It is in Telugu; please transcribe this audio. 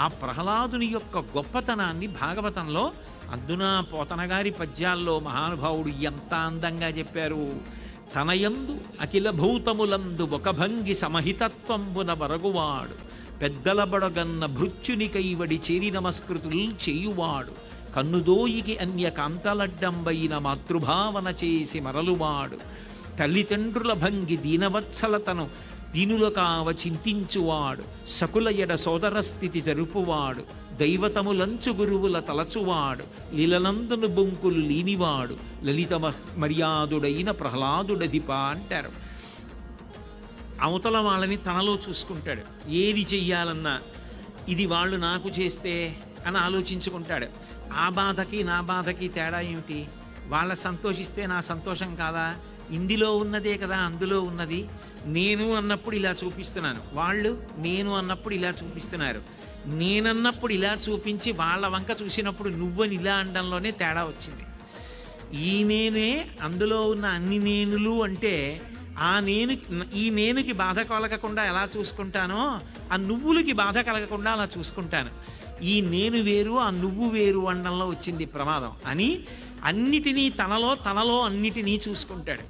ఆ ప్రహ్లాదుని యొక్క గొప్పతనాన్ని భాగవతంలో అద్దునా పోతనగారి పద్యాల్లో మహానుభావుడు ఎంత అందంగా చెప్పారు. తనయందు అఖిల భూతములందు ఒక భంగి సమహితత్వంబున వరగువాడు. పెద్దల బడగన్న భృత్యునికైవడి చేరి నమస్కృతులు చేయువాడు. కన్నుదోయికి అన్య కాంతలడ్డంబైన మాతృభావన చేసి మరలువాడు. తల్లిదండ్రుల భంగి దీనవత్సలతను దీనుల కావ చింతించువాడు సకుల ఎడ సోదర స్థితి జరుపువాడు దైవతములంచు గురువుల తలచువాడు లీలనందును బొంకులు లేనివాడు లలిత మర్యాదుడైన ప్రహ్లాదుడధిప అంటారు. అవతల వాళ్ళని తనలో చూసుకుంటాడు. ఏది చెయ్యాలన్నా ఇది వాళ్ళు నాకు చేస్తే అని ఆలోచించుకుంటాడు. ఆ బాధకి నా బాధకి తేడా ఏమిటి? వాళ్ళ సంతోషిస్తే నా సంతోషం కాదా? ఇందులో ఉన్నదే కదా అందులో ఉన్నది. నేను అన్నప్పుడు ఇలా చూపిస్తున్నాను. వాళ్ళు నేను అన్నప్పుడు ఇలా చూపిస్తున్నారు. నేనన్నప్పుడు ఇలా చూపించి వాళ్ళ వంక చూసినప్పుడు నువ్వని ఇలా అనడంలోనే తేడా వచ్చింది. ఈ నేనే అందులో ఉన్న అన్ని నేనులు అంటే ఆ నేను ఈ నేనుకి బాధ కలగకుండా ఎలా చూసుకుంటానో ఆ నువ్వులకి బాధ కలగకుండా అలా చూసుకుంటాను. ఈ నేను వేరు ఆ నువ్వు వేరు అనడంలో వచ్చింది ప్రమాదం. అని అన్నిటినీ తనలో తనలో అన్నిటినీ చూసుకుంటాడు.